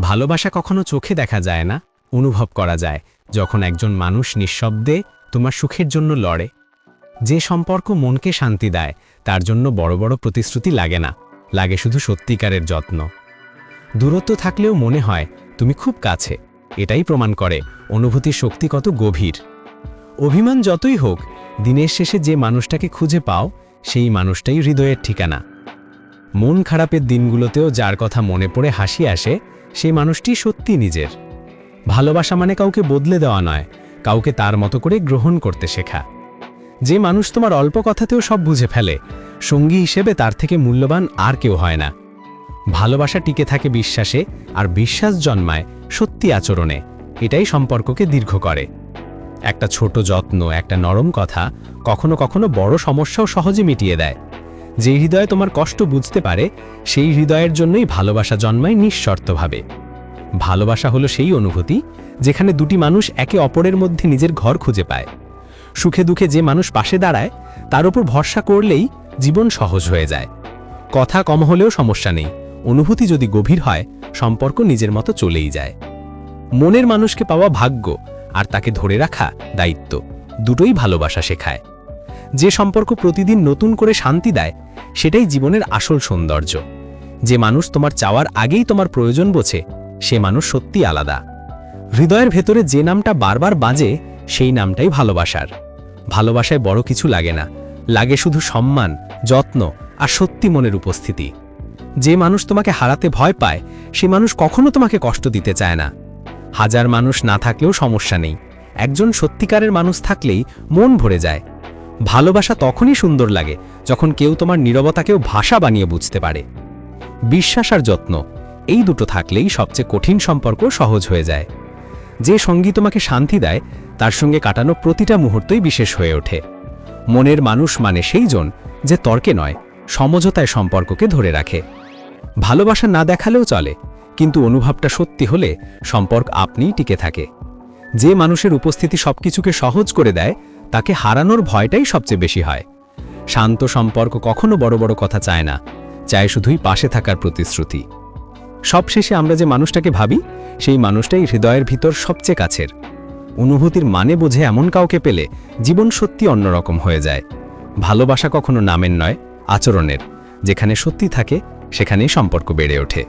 ভালোবাসা কখনো চোখে দেখা যায় না, অনুভব করা যায়, যখন একজন মানুষ নিঃশব্দে তোমার সুখের জন্য লড়ে। যে সম্পর্ক মনকে শান্তি দেয়, তার জন্য বড় বড় প্রতিশ্রুতি লাগে না, লাগে শুধু সত্যিকারের যত্ন। দূরত্ব থাকলেও মনে হয়, তুমি খুব কাছে, এটাই প্রমাণ করে অনুভূতির শক্তি কত গভীর। অভিমান যতই হোক, দিনের শেষে যে মানুষটাকে খুঁজে পাও, সেই মানুষটাই হৃদয়ের ঠিকানা। মন খারাপের দিনগুলোতেও যার কথা মনে পড়ে হাসি আসে সেই মানুষটি সত্যি নিজের। ভালোবাসা মানে কাউকে বদলে দেওয়া নয়, কাউকে তার মতো করে গ্রহণ করতে শেখা। যে মানুষ তোমার অল্প কথাতেও সব বুঝে ফেলে, সঙ্গী হিসেবে তার থেকে মূল্যবান আর কেউ হয় না। ভালোবাসা টিকে থাকে বিশ্বাসে আর বিশ্বাস জন্মায় সত্যি আচরণে, এটাই সম্পর্ককে দীর্ঘ করে। একটা ছোট যত্ন, একটা নরম কথা কখনো কখনো বড় সমস্যাও সহজে মিটিয়ে দেয়। যে হৃদয়ে তোমার কষ্ট বুঝতে পারে, সেই হৃদয়ের জন্যই ভালোবাসা জন্মায় নিঃশর্তভাবে। ভালোবাসা হলো সেই অনুভূতি যেখানে দুটি মানুষ একে অপরের মধ্যে নিজের ঘর খুঁজে পায়। সুখে দুঃখে যে মানুষ পাশে দাঁড়ায়, তার উপর ভরসা করলেই জীবন সহজ হয়ে যায়। কথা কম হলেও সমস্যা নেই, অনুভূতি যদি গভীর হয়, সম্পর্ক নিজের মতো চলেই যায়। মনের মানুষকে পাওয়া ভাগ্য আর তাকে ধরে রাখা দায়িত্ব, দুটোই ভালোবাসা শেখায়। যে সম্পর্ক প্রতিদিন নতুন করে শান্তি দেয় সেটাই জীবনের আসল সৌন্দর্য। যে মানুষ তোমার চাওয়ার আগেই তোমার প্রয়োজন বোঝে, সে মানুষ সত্যি আলাদা। হৃদয়ের ভেতরে যে নামটা বারবার বাজে, সেই নামটাই ভালোবাসার। ভালোবাসায় বড় কিছু লাগে না। লাগে শুধু সম্মান, যত্ন আর সত্যি মনের উপস্থিতি। যে মানুষ তোমাকে হারাতে ভয় পায়, সে মানুষ কখনো তোমাকে কষ্ট দিতে চায় না। হাজার মানুষ না থাকলেও সমস্যা নেই। একজন সত্যিকারের মানুষ থাকলেই মন ভরে যায়। ভালোবাসা তখনই সুন্দর লাগে যখন কেউ তোমার নীরবতাকেও ভাষা বানিয়ে বুঝতে পারে। বিশ্বাস আর যত্ন, এই দুটো থাকলেই সবচেয়ে কঠিন সম্পর্ক সহজ হয়ে যায়। যে সঙ্গী তোমাকে শান্তি দেয়, তার সঙ্গে কাটানো প্রতিটা মুহূর্তই বিশেষ হয়ে ওঠে। মনের মানুষ মানে সেই জন যে তর্কে নয়, সমঝোতায় সম্পর্ককে ধরে রাখে। ভালোবাসা না দেখালেও চলে, কিন্তু অনুভবটা সত্যি হলে সম্পর্ক আপনিই টিকে থাকে। যে মানুষের উপস্থিতি সবকিছুকে সহজ করে দেয় তাকে হারানোর ভয়টাই সবচেয়ে বেশি হয়। শান্ত সম্পর্ক কখনো বড় বড় কথা চায় না, চায় শুধুই পাশে থাকার প্রতিশ্রুতি। সবশেষে আমরা যে মানুষটাকে ভাবি, সেই মানুষটাই হৃদয়ের ভিতর সবচেয়ে কাছের। অনুভূতির মানে বোঝে এমন কাউকে পেলে জীবন সত্যি অন্যরকম হয়ে যায়। ভালোবাসা কখনো নামের নয়, আচরণের। যেখানে সত্যি থাকে, সেখানেই সম্পর্ক বেড়ে ওঠে।